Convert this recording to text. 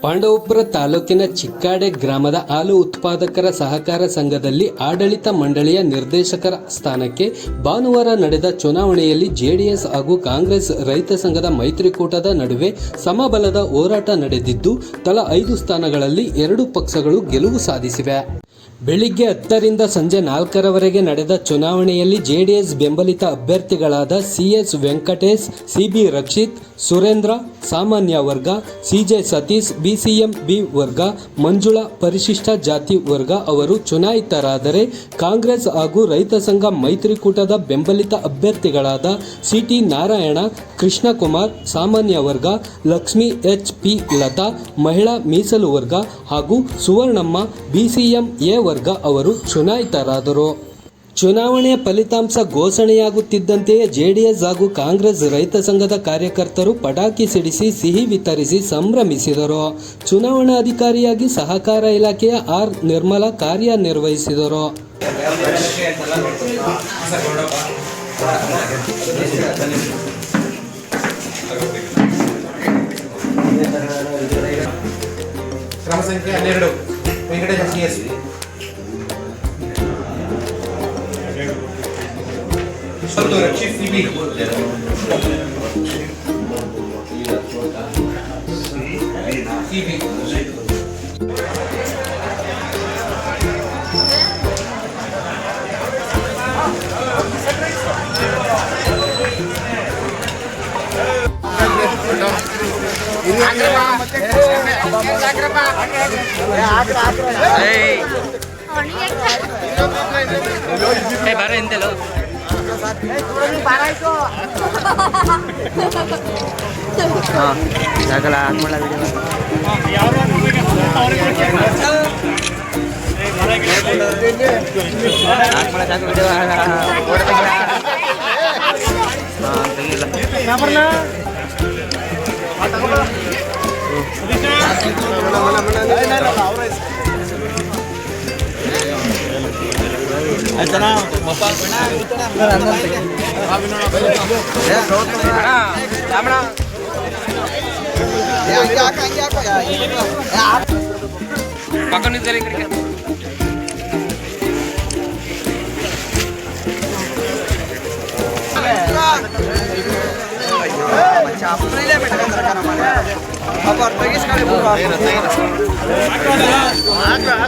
ಪಾಂಡವಪುರ ತಾಲೂಕಿನ ಚಿಕ್ಕಾಡೆ ಗ್ರಾಮದ ಹಾಲು ಉತ್ಪಾದಕರ ಸಹಕಾರ ಸಂಘದಲ್ಲಿ ಆಡಳಿತ ಮಂಡಳಿಯ ನಿರ್ದೇಶಕರ ಸ್ಥಾನಕ್ಕೆ ಭಾನುವಾರ ನಡೆದ ಚುನಾವಣೆಯಲ್ಲಿ ಜೆಡಿಎಸ್ ಹಾಗೂ ಕಾಂಗ್ರೆಸ್ ರೈತ ಸಂಘದ ಮೈತ್ರಿಕೂಟದ ನಡುವೆ ಸಮಬಲದ ಹೋರಾಟ ನಡೆದಿದ್ದು, ತಲಾ ಐದು ಸ್ಥಾನಗಳಲ್ಲಿ ಎರಡು ಪಕ್ಷಗಳು ಗೆಲುವು ಸಾಧಿಸಿವೆ. ಬೆಳಿಗ್ಗೆ ಹತ್ತರಿಂದ ಸಂಜೆ ನಾಲ್ಕರವರೆಗೆ ನಡೆದ ಚುನಾವಣೆಯಲ್ಲಿ ಜೆಡಿಎಸ್ ಬೆಂಬಲಿತ ಅಭ್ಯರ್ಥಿಗಳಾದ ಸಿಎಸ್ ವೆಂಕಟೇಶ್, ಸಿಬಿ ರಕ್ಷಿತ್, ಸುರೇಂದ್ರ, ಸಾಮಾನ್ಯ ವರ್ಗ ಸಿಜೆ ಸತೀಶ್, ಬಿಸಿಎಂ ಬಿ ವರ್ಗ, ಮಂಜುಳಾ ಪರಿಶಿಷ್ಟ ಜಾತಿ ವರ್ಗ ಅವರು ಚುನಾಯಿತರಾದರೆ ಕಾಂಗ್ರೆಸ್ ಹಾಗೂ ರೈತ ಸಂಘ ಮೈತ್ರಿಕೂಟದ ಬೆಂಬಲಿತ ಅಭ್ಯರ್ಥಿಗಳಾದ ಸಿಟಿ ನಾರಾಯಣ, ಕೃಷ್ಣಕುಮಾರ್, ಸಾಮಾನ್ಯ ವರ್ಗ, ಲಕ್ಷ್ಮಿ ಎಚ್ ಪಿ ಲತಾ, ಮಹಿಳಾ ಮೀಸಲು ವರ್ಗ ಹಾಗೂ ಸುವರ್ಣಮ್ಮ, ಬಿಸಿಎಂ ಎ ವರ್ಗ ಅವರು ಚುನಾಯಿತರಾದರು. ಚುನಾವಣೆಯ ಫಲಿತಾಂಶ ಘೋಷಣೆಯಾಗುತ್ತಿದ್ದಂತೆಯೇ ಜೆಡಿಎಸ್ ಹಾಗೂ ಕಾಂಗ್ರೆಸ್ ರೈತ ಸಂಘದ ಕಾರ್ಯಕರ್ತರು ಪಟಾಕಿ ಸಿಡಿಸಿ, ಸಿಹಿ ವಿತರಿಸಿ ಸಂಭ್ರಮಿಸಿದರು. ಚುನಾವಣಾಧಿಕಾರಿಯಾಗಿ ಸಹಕಾರ ಇಲಾಖೆಯ ಆರ್ ನಿರ್ಮಲಾ ಕಾರ್ಯನಿರ್ವಹಿಸಿದರು. ಕ್ರಮ ಸಂಖ್ಯೆ ಹನ್ನೆರಡು. Venkatesha Allora, CFB. CFB. Eh, barra entelo. C B ಏ ಬಾರ ಎಂತೆಲ್ಲ ಹಾಂ ಸಾಕಲ್ಲ ಹಾಕ್ಕೊಳ್ಳ ವಿಡಿಯೋ ಹಾಕ್ಕೊಳ್ಳ ಸಾಕು ವಿಡಿಯೋ ಹಾಂ ತೆಗಿಲ್ಲ ಪಕ್ಕ ನಿಂತಲ್ಲ ಈ ಕಡೆಗೆ ಜಾಗ